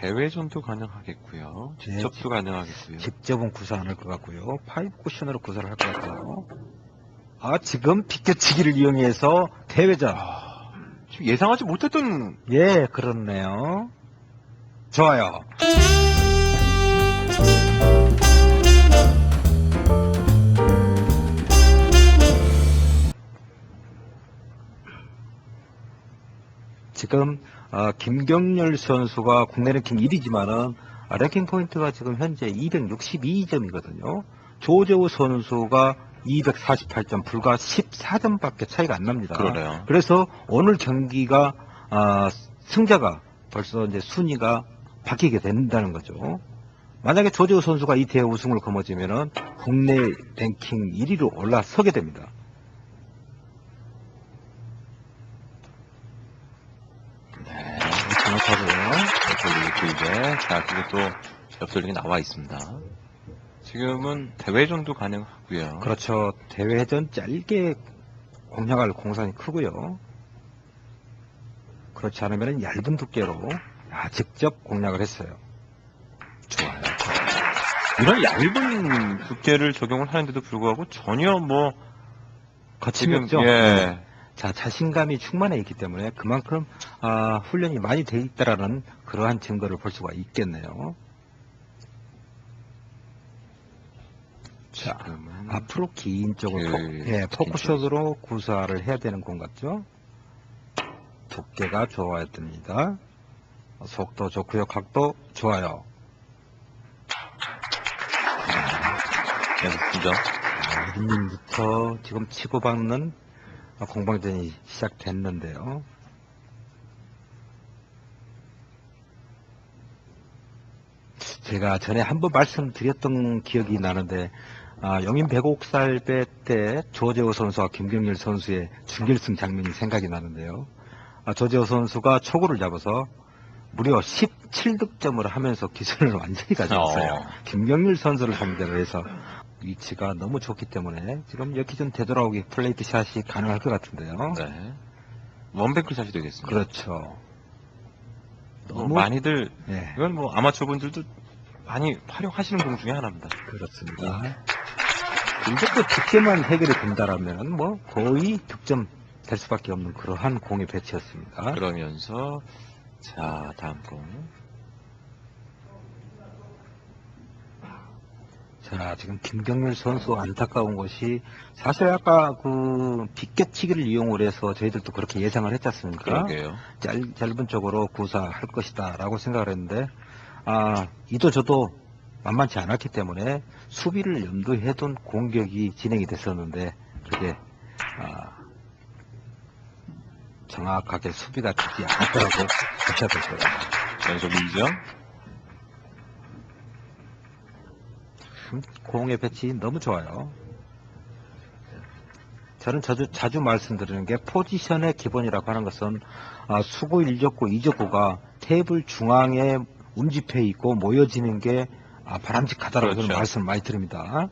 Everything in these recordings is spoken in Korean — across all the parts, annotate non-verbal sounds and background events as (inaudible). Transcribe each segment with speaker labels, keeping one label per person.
Speaker 1: 대회전도 가능하겠고요. 직접도 가능하겠고요.
Speaker 2: 직접은 구사 안 할 것 같고요. 파이브 쿠션으로 구사를 할 것 같아요. 아, 지금 비껴치기를 이용해서 대회전.
Speaker 1: 아, 지금 예상하지 못했던
Speaker 2: 예, 그렇네요. 좋아요. 지금 어, 김경렬 선수가 국내 랭킹 1위지만은 랭킹 포인트가 지금 현재 262점이거든요. 조재호 선수가 248점, 불과 14점밖에 차이가 안 납니다.
Speaker 1: 그러네요.
Speaker 2: 그래서 오늘 경기가 아, 승자가 벌써 이제 순위가 바뀌게 된다는 거죠. 만약에 조재호 선수가 이 대회 우승을 거머쥐면은 국내 랭킹 1위로 올라서게 됩니다.
Speaker 1: 옆돌리기 이제 자 그리고 또 옆돌리기 나와 있습니다. 지금은 대회전도 가능하고요.
Speaker 2: 그렇죠. 대회전 짧게 공략할 공산이 크고요. 그렇지 않으면 얇은 두께로 아, 직접 공략을 했어요.
Speaker 1: 좋아요. 이런 얇은 두께를 적용을 하는데도 불구하고 전혀 뭐 지금
Speaker 2: 거침없죠.
Speaker 1: 예
Speaker 2: 자, 자신감이 충만해 있기 때문에 그만큼 아, 훈련이 많이 돼 있다라는 그러한 증거를 볼 수가 있겠네요. 자,
Speaker 1: 지금은
Speaker 2: 앞으로 긴 쪽을 포,
Speaker 1: 그,
Speaker 2: 예,
Speaker 1: 긴
Speaker 2: 포크숏으로 구사를 해야 되는 공 같죠? 두께가 좋아야 됩니다. 속도 좋고요. 각도 좋아요.
Speaker 1: 계속 두점
Speaker 2: 아, 이닝부터 지금 치고받는 공방전이 시작됐는데요. 제가 전에 한번 말씀드렸던 기억이 나는데 아, 영인 백옥살배 때 조재호 선수와 김경일 선수의 준결승 장면이 생각이 나는데요. 아, 조재호 선수가 초구를 잡아서 무려 17득점을 하면서 기술을 완전히 가져왔어요.
Speaker 1: 어.
Speaker 2: 김경일 선수를 상대로 해서 위치가 너무 좋기 때문에 지금 역기전 되돌아오기 플레이트 샷이 가능할 것 같은데요.
Speaker 1: 네. 원뱅크 샷이 되겠습니다.
Speaker 2: 그렇죠.
Speaker 1: 뭐
Speaker 2: 너무
Speaker 1: 많이들
Speaker 2: 예,
Speaker 1: 이건 뭐 아마추어 분들도 많이 활용하시는 공 중에 하나입니다.
Speaker 2: 그렇습니다. 이것도 득점만 해결이 된다라면 뭐 거의 득점 될 수밖에 없는 그러한 공의 배치였습니다.
Speaker 1: 그러면서 자 다음 공
Speaker 2: 자, 지금 김경률 선수 안타까운 것이 사실 아까 그 빗겨치기를 이용을 해서 저희들도 그렇게 예상을 했지 않습니까?
Speaker 1: 그러게요.
Speaker 2: 짧, 짧은 쪽으로 구사할 것이다 라고 생각을 했는데 아 이도 저도 만만치 않았기 때문에 수비를 염두에 둔 공격이 진행이 됐었는데 그게 아, 정확하게 수비가 되지 않았더라고 하셔야 될 거예요.
Speaker 1: 연속 2점
Speaker 2: 참, 공의 배치 너무 좋아요. 저는 자주, 자주 말씀드리는 게 포지션의 기본이라고 하는 것은 아, 수구 1족구, 2족구가 테이블 중앙에 운집해 있고 모여지는 게 아, 바람직하다라고 저는
Speaker 1: 그렇죠.
Speaker 2: 말씀을 많이 드립니다.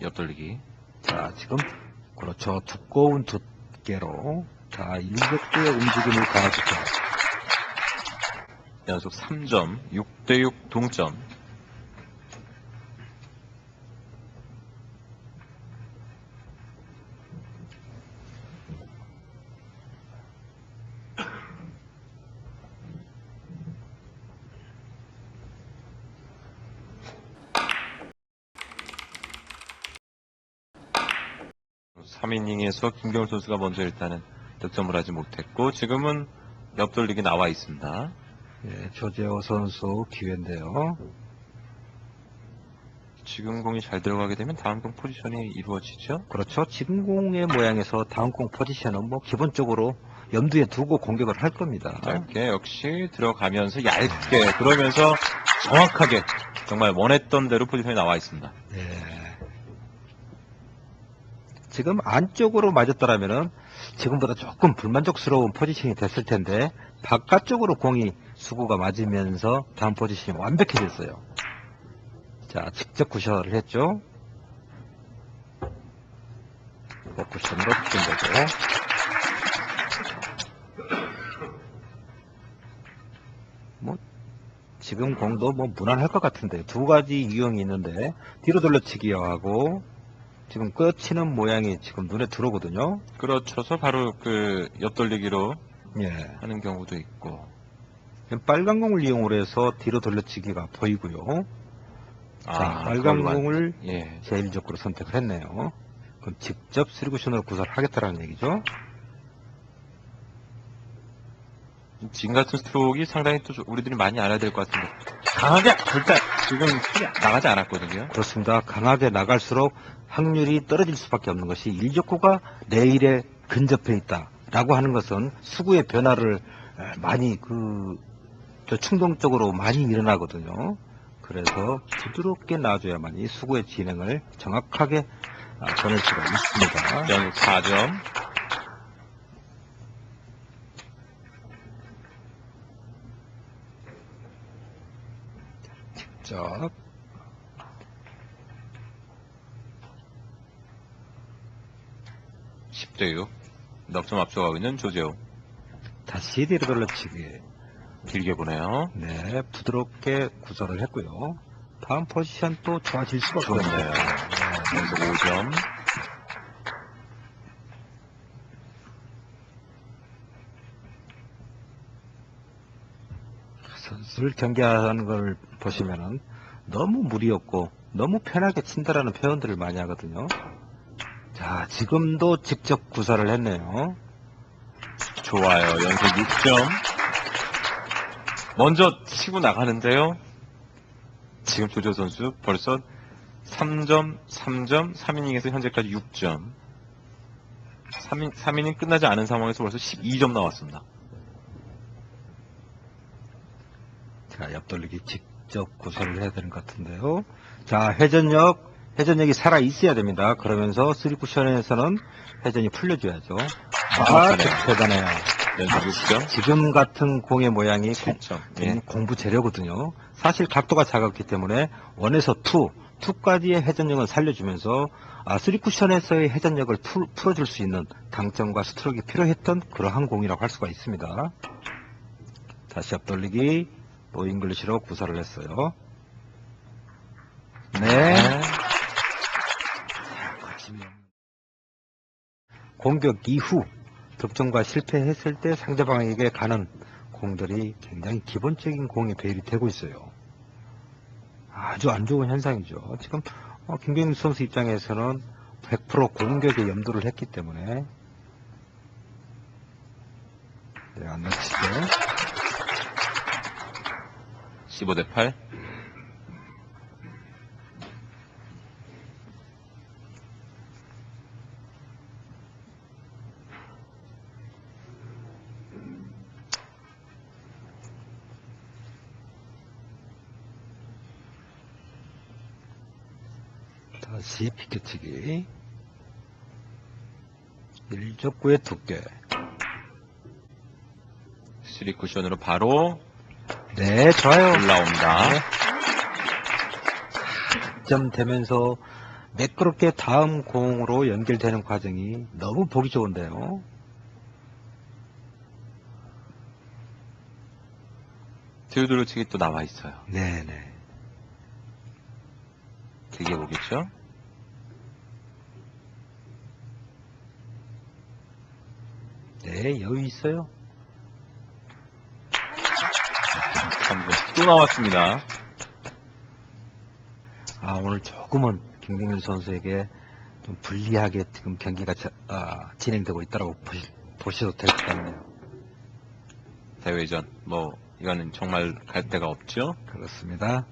Speaker 1: 옆돌리기
Speaker 2: 자, 지금 그렇죠. 두꺼운 두께로 자, 1족구의 움직임을 가해주죠.
Speaker 1: 연속 3점 6대6 동점 삼이닝에서 김경훈 선수가 먼저 일단은 득점을 하지 못했고 지금은 옆돌리기 나와 있습니다.
Speaker 2: 예, 조재호 선수 기회인데요.
Speaker 1: 지금 공이 잘 들어가게 되면 다음 공 포지션이 이루어지죠.
Speaker 2: 그렇죠. 지금 공의 모양에서 다음 공 포지션은 뭐 기본적으로 염두에 두고 공격을 할 겁니다.
Speaker 1: 짧게 역시 들어가면서 얇게 그러면서 정확하게 정말 원했던 대로 포지션이 나와 있습니다.
Speaker 2: 네. 지금 안쪽으로 맞았더라면은 지금보다 조금 불만족스러운 포지션이 됐을 텐데 바깥쪽으로 공이 수구가 맞으면서 다음 포지션이 완벽해졌어요. 자, 직접 구셔를 했죠. 쿠션으로 튀긴 거고. 뭐 지금 공도 뭐 무난할 것 같은데 두 가지 유형이 있는데 뒤로 돌려치기요 하고 지금 끝치는 모양이 지금 눈에 들어오거든요.
Speaker 1: 그렇죠서 바로 그 옆돌리기로
Speaker 2: 예.
Speaker 1: 하는 경우도 있고.
Speaker 2: 빨간 공을 이용을 해서 뒤로 돌려치기가 보이고요. 자, 빨간 공을
Speaker 1: 예.
Speaker 2: 제일 적으로 선택을 했네요. 그럼 직접 쓰리쿠션으로 구사를 하겠다라는 얘기죠.
Speaker 1: 지금 같은 스트로크가 상당히 또 우리들이 많이 알아야 될 것 같은데 강하게 절대 지금 나가지 않았거든요.
Speaker 2: 그렇습니다. 강하게 나갈수록 확률이 떨어질 수밖에 없는 것이 일적구가 레일에 근접해 있다라고 하는 것은 수구의 변화를 에, 많이 그, 저 충동적으로 많이 일어나거든요. 그래서 부드럽게 놔줘야만 이 수구의 진행을 정확하게 아, 전할 수가 있습니다.
Speaker 1: 연속 4점.
Speaker 2: 자,
Speaker 1: 10대 6. 넉점 앞서가고 있는 조재호.
Speaker 2: 다시 뒤로 돌려치기.
Speaker 1: 길게 보네요.
Speaker 2: 네, 부드럽게 구설을 했고요. 다음 포지션 또 좋아질 수가.
Speaker 1: 좋네요. 연속 5점.
Speaker 2: 선수를 경기하는 걸 보시면은 너무 무리 없고 너무 편하게 친다라는 표현들을 많이 하거든요. 자, 지금도 직접 구사를 했네요.
Speaker 1: 좋아요. 연속 6점. 먼저 치고 나가는데요. 지금 조재호 선수 벌써 3점, 3점, 3이닝에서 현재까지 6점. 3인, 3이닝 끝나지 않은 상황에서 벌써 12점 나왔습니다.
Speaker 2: 자, 옆돌리기 직접 구사를 해야 되는 것 같은데요. 자, 회전력, 회전력이 살아 있어야 됩니다. 그러면서 쓰리 쿠션에서는 회전이 풀려줘야죠. 아,
Speaker 1: 정확하네요.
Speaker 2: 대단해요.
Speaker 1: 연속 6점.
Speaker 2: 지금 같은 공의 모양이 공-
Speaker 1: 7점.
Speaker 2: 공-
Speaker 1: 예.
Speaker 2: 공부 재료거든요. 사실 각도가 작았기 때문에 원에서 투, 투까지의 회전력을 살려주면서 아, 쓰리 쿠션에서의 회전력을 풀, 풀어줄 수 있는 당점과 스트로크가 필요했던 그러한 공이라고 할 수가 있습니다. 다시 앞돌리기, 노잉글리시로 구사를 했어요. 네. 공격 이후 득점과 실패했을 때 상대방에게 가는 공들이 굉장히 기본적인 공에 배열이 되고 있어요. 아주 안 좋은 현상이죠. 지금 어, 김경민 선수 입장에서는 100% 공격에 염두를 했기 때문에 네, 안 놓치죠.
Speaker 1: 15대 8.
Speaker 2: 다시 비켜치기. 일적구의 두께.
Speaker 1: 쓰리 쿠션으로 바로
Speaker 2: 네, 좋아요.
Speaker 1: 올라온다.
Speaker 2: 점 되면서 매끄럽게 다음 공으로 연결되는 과정이 너무 보기 좋은데요.
Speaker 1: 드루드루치기 또 나와 있어요.
Speaker 2: 네네.
Speaker 1: 길게 보겠죠?
Speaker 2: 네, 여유 있어요.
Speaker 1: 3점. 또 나왔습니다.
Speaker 2: 아, 오늘 조금은 김경민 선수에게 좀 불리하게 지금 경기가 자- 아, 진행되고 있다고 보시, 보셔도 될 것 같네요.
Speaker 1: 대회전. 뭐, 이거는 정말 갈 데가 없죠?
Speaker 2: 그렇습니다.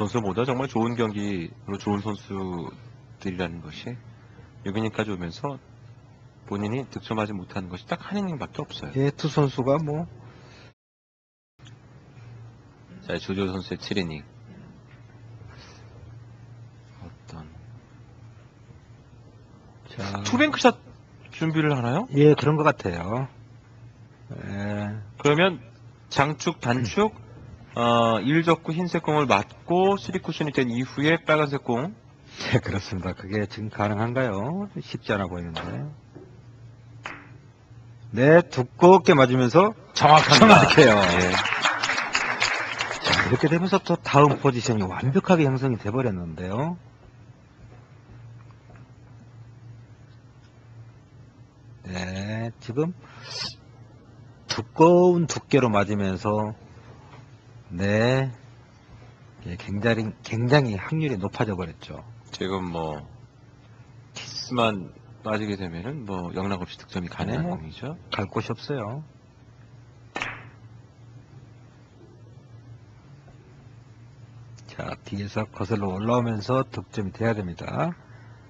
Speaker 1: 선수보다 정말 좋은 경기로 좋은 선수들이라는 것이 6이닝까지 오면서 본인이 득점하지 못하는 것이 딱 한 이닝밖에 없어요.
Speaker 2: 예, 두 선수가 뭐,
Speaker 1: 자, 조조 선수의 7이닝. 어떤
Speaker 2: 자,
Speaker 1: 투뱅크샷 준비를 하나요?
Speaker 2: 예, 그런 것 같아요. 예,
Speaker 1: 그러면 장축, 단축, 어, 일적구 흰색 공을 맞고 쓰리쿠션이 된 이후에 빨간색 공 (laughs)
Speaker 2: 네, 그렇습니다. 그게 지금 가능한가요? 쉽지 않아 보이는데. 네, 두껍게 맞으면서
Speaker 1: 정확합니다.
Speaker 2: 정확해요.
Speaker 1: 예.
Speaker 2: 자, 이렇게 되면서 또 다음 포지션이 완벽하게 형성이 돼버렸는데요. 네, 지금 두꺼운 두께로 맞으면서 네, 예, 굉장히 굉장히 확률이 높아져 버렸죠.
Speaker 1: 지금 뭐 키스만 빠지게 되면은 뭐 영락 없이 득점이 가능한
Speaker 2: 네.
Speaker 1: 공이죠.
Speaker 2: 갈 곳이 없어요. 자, 뒤에서 거슬러 올라오면서 득점이 돼야 됩니다.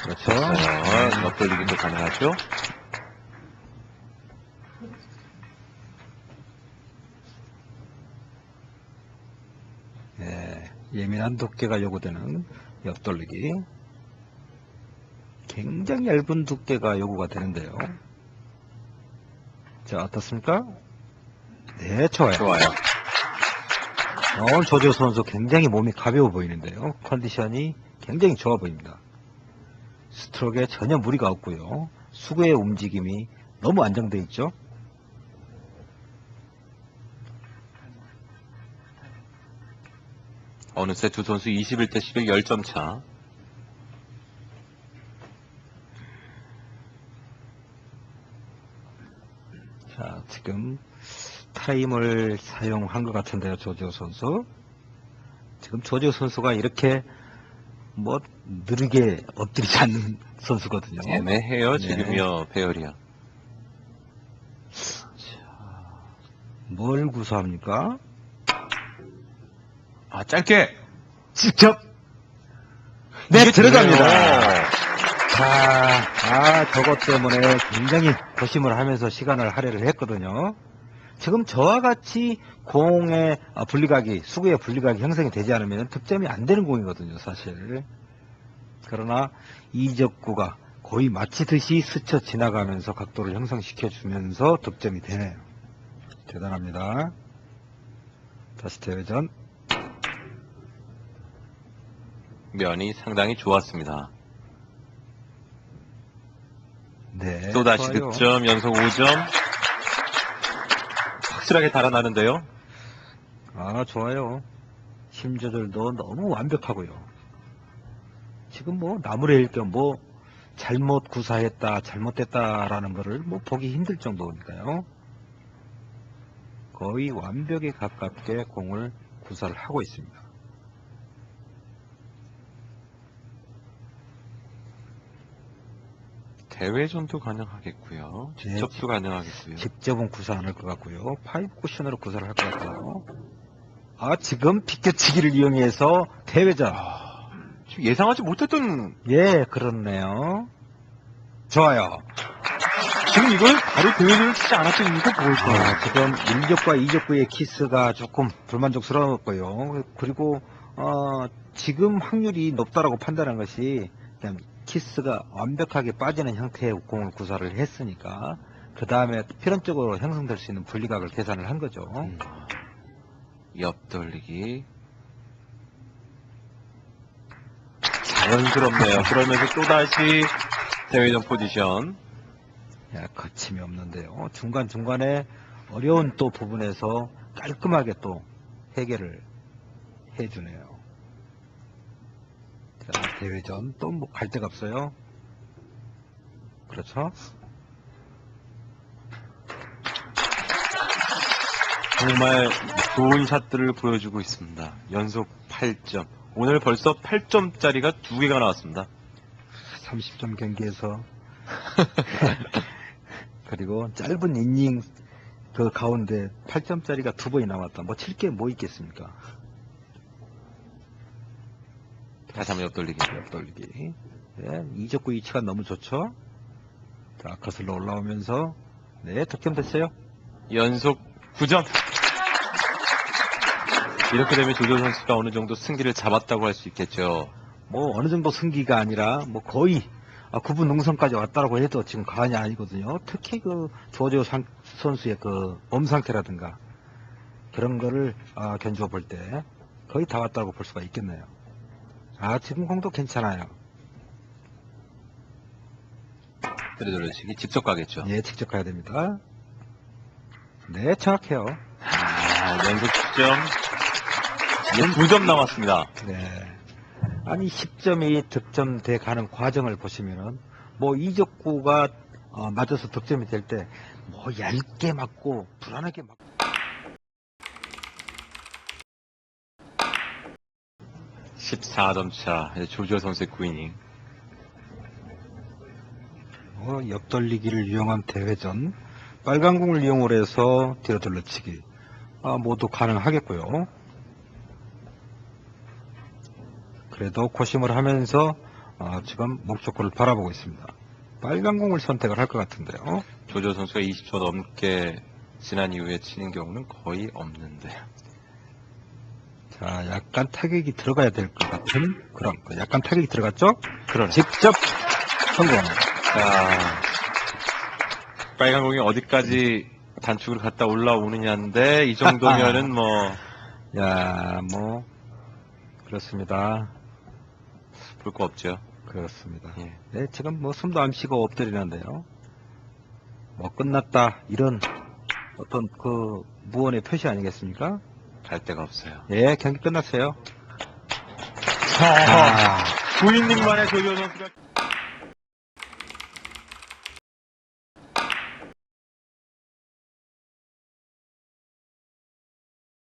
Speaker 2: 그렇죠.
Speaker 1: 자, 옆돌리기도 가능하죠.
Speaker 2: 예, 예민한 두께가 요구되는 옆돌리기. 굉장히 얇은 두께가 요구가 되는데요. 자, 어떻습니까? 네, 좋아요.
Speaker 1: 좋아요.
Speaker 2: 오늘 조조 선수 굉장히 몸이 가벼워 보이는데요. 컨디션이 굉장히 좋아 보입니다. 스트로크에 전혀 무리가 없고요. 수구의 움직임이 너무 안정되어 있죠.
Speaker 1: 어느새 두 선수 21대 11 10점 차.
Speaker 2: 자, 지금 타임을 사용한 것 같은데요, 조지호 선수. 지금 조지호 선수가 이렇게 뭐 느리게 엎드리지 않는 선수거든요.
Speaker 1: 애매해요,
Speaker 2: 네.
Speaker 1: 지금요, 배열이야.
Speaker 2: 뭘 구사합니까?
Speaker 1: 아, 짧게!
Speaker 2: 직접 네 들어갑니다. 자, 아 저것 때문에 굉장히 고심을 하면서 시간을 할애를 했거든요. 지금 저와 같이 공의 아, 분리각이 수구의 분리각이 형성이 되지 않으면 득점이 안 되는 공이거든요, 사실. 그러나 이적구가 거의 마치듯이 스쳐 지나가면서 각도를 형성시켜 주면서 득점이 되네요. 대단합니다. 다시 대회전.
Speaker 1: 면이 상당히 좋았습니다.
Speaker 2: 네.
Speaker 1: 또다시
Speaker 2: 좋아요.
Speaker 1: 득점, 연속 5점. 확실하게 달아나는데요.
Speaker 2: 아, 좋아요. 힘 조절도 너무 완벽하고요. 지금 뭐 나무래일 겸뭐 잘못 구사했다, 잘못됐다라는 거를 뭐 보기 힘들 정도니까요. 거의 완벽에 가깝게 공을 구사를 하고 있습니다.
Speaker 1: 대회전도 가능하겠고요. 직접도 가능하겠고요.
Speaker 2: 직접은 구사 안 할 것 같고요. 파이브 쿠션으로 구사를 할 것 같아요. 아, 지금 비껴치기를 이용해서 대회전.
Speaker 1: 아, 지금 예상하지 못했던
Speaker 2: 예, 그렇네요. 좋아요.
Speaker 1: 지금 이걸 바로 대회전을 치지 않았던 이유가 뭘까요?
Speaker 2: 아, 지금 1적과 2적구의 키스가 조금 불만족스러웠고요. 그리고 어, 지금 확률이 높다라고 판단한 것이 그냥 키스가 완벽하게 빠지는 형태의 공을 구사를 했으니까 그 다음에 필연적으로 형성될 수 있는 분리각을 계산을 한 거죠.
Speaker 1: 음. 옆돌리기. 자연스럽네요. 그러면서 또다시 대회전 포지션.
Speaker 2: 야, 거침이 없는데요. 중간중간에 어려운 또 부분에서 깔끔하게 또 해결을 해주네요. 자, 대회전 또뭐갈 데가 없어요. 그렇죠?
Speaker 1: 정말 좋은 샷들을 보여주고 있습니다. 연속 8점. 오늘 벌써 8점짜리가 두 개가 나왔습니다.
Speaker 2: 30점 경기에서 (laughs) 그리고 짧은 이닝 그 가운데 8점짜리가 두 번이 나왔다. 뭐칠게뭐 있겠습니까?
Speaker 1: 다시 한번 옆돌리기.
Speaker 2: 옆돌리기. 네, 이적구 위치가 너무 좋죠? 자, 거슬러 올라오면서, 네, 득점 됐어요.
Speaker 1: 연속 9점. 이렇게 되면 조조 선수가 어느 정도 승기를 잡았다고 할 수 있겠죠.
Speaker 2: 뭐, 어느 정도 승기가 아니라, 뭐, 거의, 아, 9분 능선까지 왔다라고 해도 지금 과언이 아니거든요. 특히 그, 조조 상- 선수의 그, 몸 상태라든가, 그런 거를, 아, 견주어 볼 때, 거의 다 왔다고 볼 수가 있겠네요. 아 지문공도 괜찮아요.
Speaker 1: 때려돌려치기 직접 가겠죠.
Speaker 2: 예, 직접 가야 됩니다. 네, 정확해요.
Speaker 1: 아, 연속 10점. 이제 2점 남았습니다.
Speaker 2: 네. 아니 10점이 득점돼 가는 과정을 보시면은 뭐 이적구가 어, 맞아서 득점이 될 때 뭐 얇게 맞고 불안하게 맞고
Speaker 1: 14점 차. 이제 조지호 선수의 9이닝.
Speaker 2: 어, 옆돌리기를 이용한 대회전 빨간 공을 이용을 해서 뒤로 돌려치기 아, 모두 가능하겠고요. 그래도 고심을 하면서 어, 지금 목적구를 바라보고 있습니다. 빨간 공을 선택을 할 것 같은데요.
Speaker 1: 조지호 선수가 20초 넘게 지난 이후에 치는 경우는 거의 없는데.
Speaker 2: 자, 약간 타격이 들어가야 될 것 같은 그런 거. 약간 타격이 들어갔죠?
Speaker 1: 그러네.
Speaker 2: 직접 성공.
Speaker 1: 자, 빨간 공이 어디까지 단축을 갔다 올라오느냐인데, 이 정도면은 뭐, (laughs)
Speaker 2: 야, 뭐 그렇습니다.
Speaker 1: 볼 거 없죠.
Speaker 2: 그렇습니다.
Speaker 1: 예.
Speaker 2: 네, 지금 뭐 숨도 안 쉬고 엎드리는데요. 뭐 끝났다 이런 어떤 그 무언의 표시 아니겠습니까?
Speaker 1: 갈 데가 없어요.
Speaker 2: 예, 경기 끝났어요.
Speaker 1: 아,
Speaker 2: 아,
Speaker 1: 9이닝 만에 조지호 선수가